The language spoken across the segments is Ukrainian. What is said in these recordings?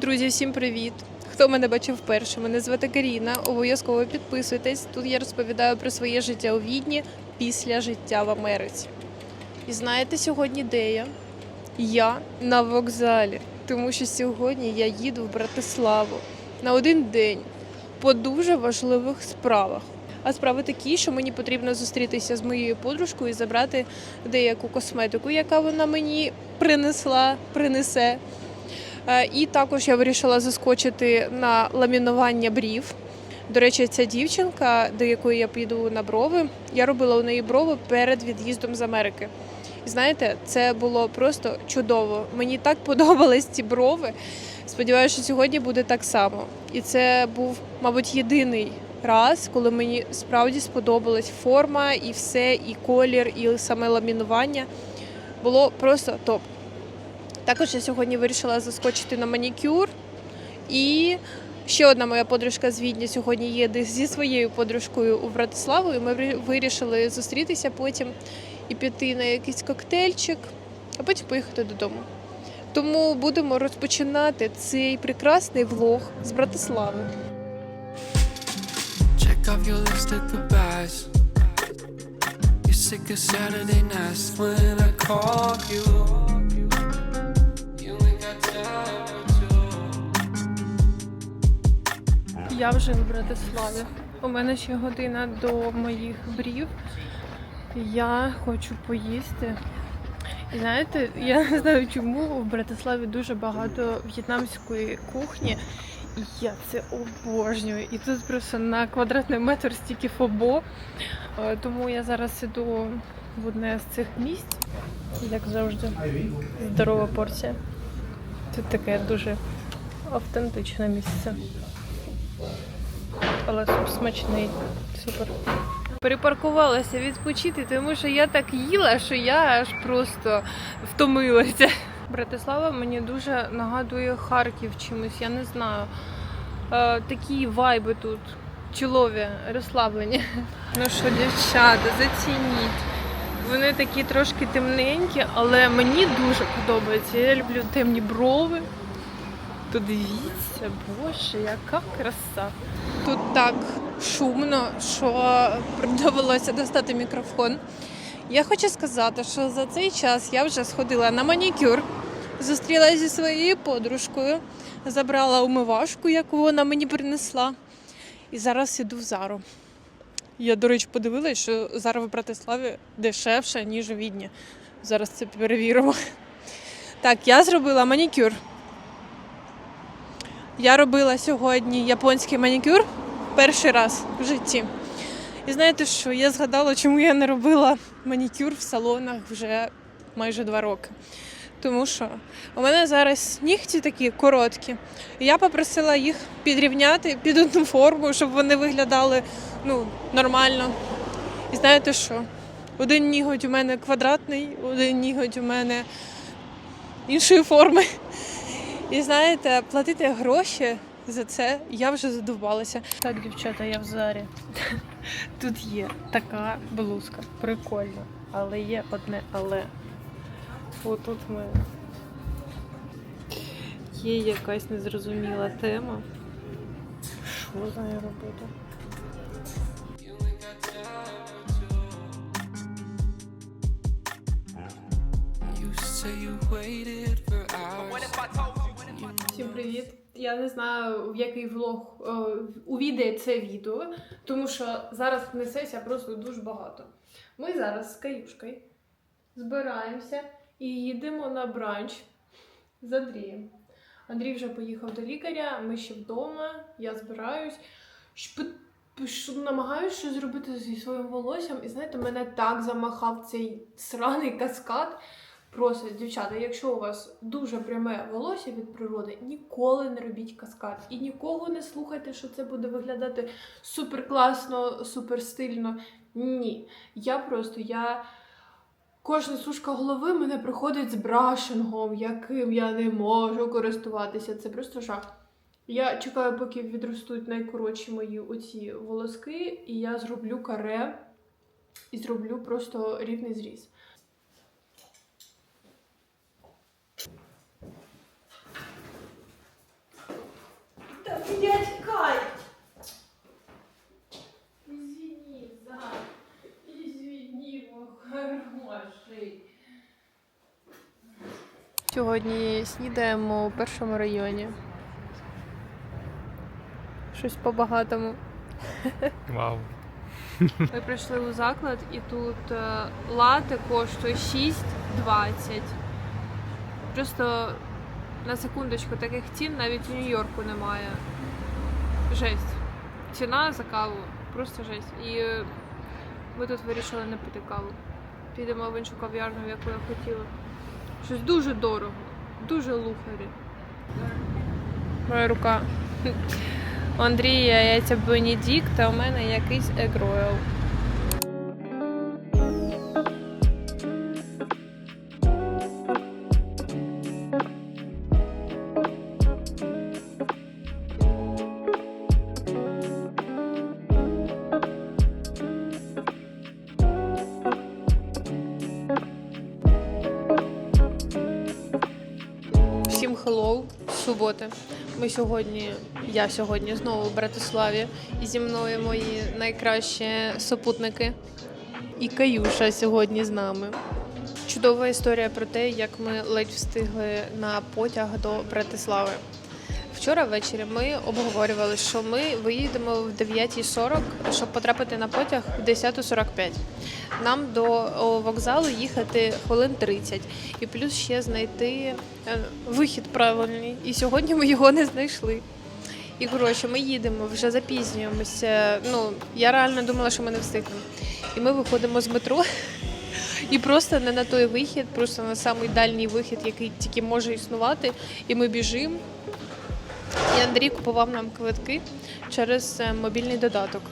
Друзі, всім привіт! Хто мене бачив вперше? Мене звати Каріна. Обов'язково підписуйтесь. Тут я розповідаю про своє життя у Відні після життя в Америці. І знаєте сьогодні де я? Я на вокзалі, тому що сьогодні я їду в Братиславу на один день по дуже важливих справах. А справи такі, що мені потрібно зустрітися з моєю подружкою і забрати деяку косметику, яка вона мені принесла, принесе. Е, І також я вирішила заскочити на ламінування брів. До речі, ця дівчинка, до якої я піду на брови, я робила у неї брови перед від'їздом з Америки. І знаєте, це було просто чудово. Мені так подобались ці брови. Сподіваюся, що сьогодні буде так само. І це був, мабуть, єдиний раз, коли мені справді сподобалась форма і все, і колір, і саме ламінування. Було просто топ. Також я сьогодні вирішила заскочити на манікюр. І ще одна моя подружка з Відня сьогодні їде зі своєю подружкою у Братиславу. І ми вирішили зустрітися потім і піти на якийсь коктейльчик, а потім поїхати додому. Тому будемо розпочинати цей прекрасний влог з Братислави. Off sick of Saturday nights when I call. You Я вже в Братиславі. У мене ще година до моїх брів. Я хочу поїсти. І знаєте, я не знаю чому в Братиславі дуже багато в'єтнамської кухні. І я це обожнюю. І тут просто на квадратний метр стільки фобо. Е, Тому я зараз іду в одне з цих місць, як завжди. Здорова порція. Тут таке дуже автентичне місце. Але суп смачний. Супер. Перепаркувалася відпочити, тому що я так їла, що я аж просто втомилася. Братислава мені дуже нагадує Харків чимось, я не знаю. Е, такі вайби тут. Чолові, розслаблені. Ну що, дівчата, зацініть. Вони такі трошки темненькі, але мені дуже подобається. Я люблю темні брови. То дивіться, боже, яка краса. Тут так шумно, що довелося достати мікрофон. Я хочу сказати, що за цей час я вже сходила на манікюр, зустрілася зі своєю подружкою, забрала умивашку, яку вона мені принесла. І зараз іду в Зару. Я, до речі, подивилась, що Зара в Братиславі дешевша, ніж у Відні. Зараз це перевіримо. Так, я зробила манікюр. Я робила сьогодні японський манікюр перший раз в житті. І знаєте що? Я згадала, чому я не робила манікюр в салонах вже майже два роки. Тому що у мене зараз нігті такі короткі. І я попросила їх підрівняти під одну форму, щоб вони виглядали ну, нормально. І знаєте що? Один ніготь у мене квадратний, один ніготь у мене іншої форми. І знаєте, платити гроші за це я вже задовбалася. Так, дівчата, я в зарі. Тут є така блузка, прикольно. Але є одне але. Отут ми є якась незрозуміла тема. Що з нею робити? Я не знаю, в який влог е, увійде це відео, тому що зараз несеться просто дуже багато. Ми зараз з Каюшкою збираємося і їдемо на бранч з Андрієм. Андрій вже поїхав до лікаря, ми ще вдома, я збираюсь. Намагаюся щось зробити зі своїм волоссям, і знаєте, мене так замахав цей сраний каскад. Просто, дівчата, якщо у вас дуже пряме волосся від природи, ніколи не робіть каскад. І нікого не слухайте, що це буде виглядати супер класно, супер стильно. Ні. Я просто я. Кожна сушка голови мене приходить з брашингом, яким я не можу користуватися. Це просто жах. Я чекаю, поки відростуть найкоротші мої оці волоски, і я зроблю каре і зроблю просто рівний зріз. Сьогодні снідаємо у першому районі. Щось по-багатому. Вау. Ми прийшли у заклад і тут е, лати коштує 6,20. Просто на секундочку таких цін навіть у Нью-Йорку немає. Жесть. Ціна за каву. Просто жесть. І е, ми тут вирішили не пити каву. Підемо в іншу кав'ярню, в яку я хотіла. Щось дуже дорого, дуже лухарі. Моя рука. У Андрія яйця Бенедикт, а у мене якийсь егройл. Всім хеллоу, суботи. Ми сьогодні, я сьогодні знову в Братиславі, і зі мною мої найкращі супутники. І Каюша сьогодні з нами. Чудова історія про те, як ми ледь встигли на потяг до Братислави. Вчора ввечері ми обговорювали, що ми виїдемо в 9.40, щоб потрапити на потяг в 10.45. Нам до вокзалу їхати хвилин 30 і плюс ще знайти е, вихід правильний. І сьогодні ми його не знайшли. І коротше, ми їдемо, вже запізнюємося. Ну, я реально думала, що ми не встигнемо. І ми виходимо з метро. І просто не на той вихід, просто на самий дальній вихід, який тільки може існувати. І ми біжимо. І Андрій купував нам квитки через е, мобільний додаток.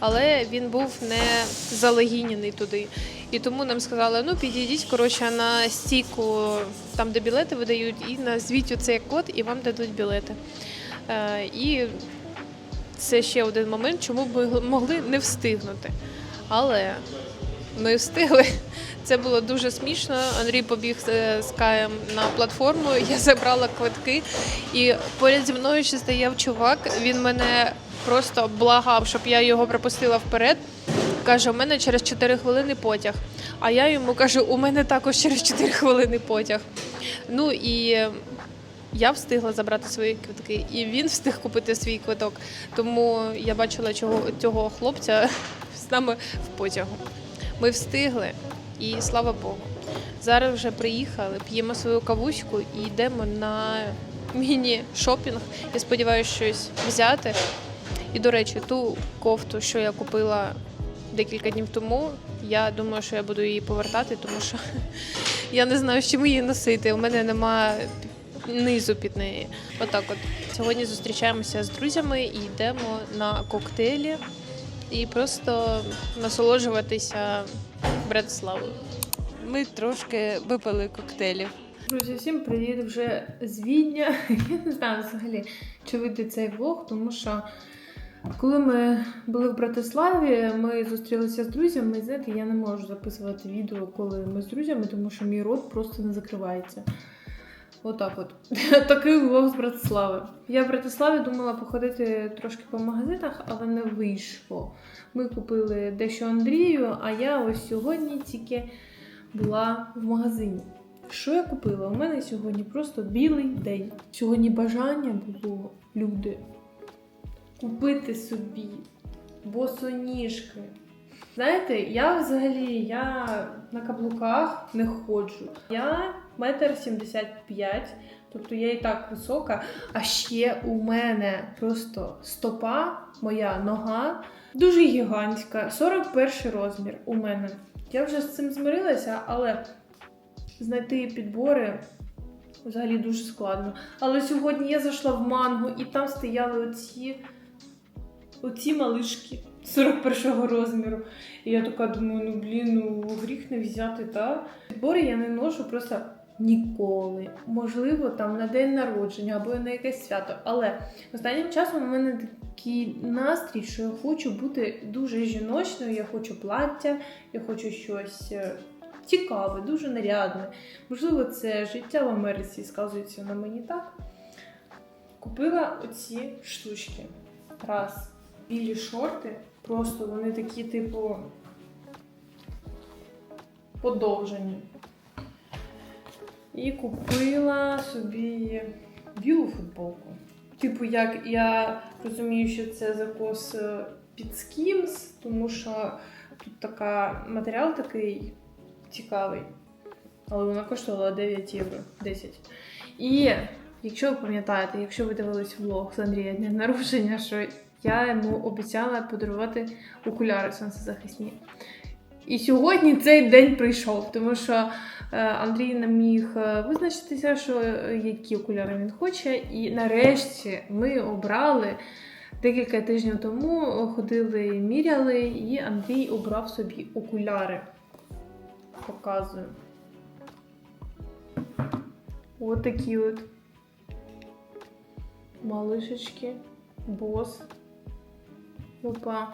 Але він був не залегінений туди. І тому нам сказали: ну підійдіть коротше на стійку, там де білети видають, і назвіть оцей код, і вам дадуть білети. Е, і це ще один момент, чому ми могли не встигнути. Але ми встигли. Це було дуже смішно. Андрій побіг е, з Каєм на платформу. Я забрала квитки, і поряд зі мною ще стояв чувак. Він мене просто благав, щоб я його пропустила вперед. Каже, у мене через 4 хвилини потяг. А я йому кажу, у мене також через 4 хвилини потяг. Ну і я встигла забрати свої квитки, і він встиг купити свій квиток. Тому я бачила цього, цього хлопця з нами в потягу. Ми встигли, і слава Богу. Зараз вже приїхали, п'ємо свою кавуську і йдемо на міні-шопінг. Я сподіваюся, щось взяти. І, до речі, ту кофту, що я купила декілька днів тому, я думаю, що я буду її повертати, тому що я не знаю, з чим її носити. У мене немає низу під неї. Отак от. Сьогодні зустрічаємося з друзями і йдемо на коктейлі і просто насолоджуватися Братиславою. Ми трошки випили коктейлів. Друзі, всім привіт вже з Відня. Я не знаю взагалі, чи вийде цей влог, тому що коли ми були в Братиславі, ми зустрілися з друзями. І знаєте, я не можу записувати відео, коли ми з друзями, тому що мій рот просто не закривається. Отак от. Такий влог з Братислави. Я в Братиславі думала походити трошки по магазинах, але не вийшло. Ми купили дещо Андрію, а я ось сьогодні тільки була в магазині. Що я купила? У мене сьогодні просто білий день. Сьогодні бажання було, люди, купити собі босоніжки. Знаєте, я взагалі я на каблуках не ходжу. Я метр сімдесят п'ять, тобто я і так висока. А ще у мене просто стопа, моя нога дуже гігантська, 41 розмір у мене. Я вже з цим змирилася, але знайти підбори взагалі дуже складно. Але сьогодні я зайшла в манго, і там стояли оці, оці малишки 41-го розміру. І я така думаю, ну блін, ну гріх не взяти, та підбори я не ношу просто ніколи. Можливо, там на день народження або на якесь свято. Але останнім часом у мене такий настрій, що я хочу бути дуже жіночною, я хочу плаття, я хочу щось. е, Цікаве, дуже нарядне. Можливо, це життя в Америці сказується на мені так. Купила оці штучки. Раз. Білі шорти. Просто вони такі, типу, подовжені. І купила собі білу футболку. Типу, як я розумію, що це закос е, під Skims, тому що тут така матеріал такий цікавий. Але вона коштувала 9 євро 10. І якщо ви пам'ятаєте, якщо ви дивились влог з Андрія дня народження, що я йому обіцяла подарувати окуляри сонцезахисні. І сьогодні цей день прийшов, тому що е, Андрій не міг е, визначитися, що е, які окуляри він хоче. І нарешті ми обрали декілька тижнів тому, ходили, міряли, і Андрій обрав собі окуляри. Показую. От такі от малишечки, бос. Опа.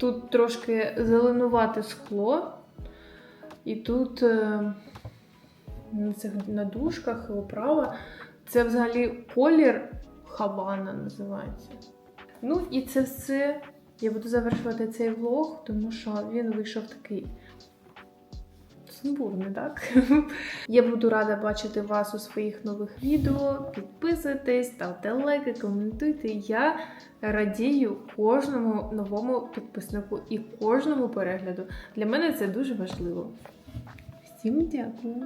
Тут трошки зеленувате скло. І тут е, на цих надушках і оправа. Це взагалі колір Хавана називається. Ну і це все. Я буду завершувати цей влог, тому що він вийшов такий сумбурний, так? Я буду рада бачити вас у своїх нових відео. Підписуйтесь, ставте лайки, коментуйте. Я радію кожному новому підписнику і кожному перегляду. Для мене це дуже важливо. Всім дякую!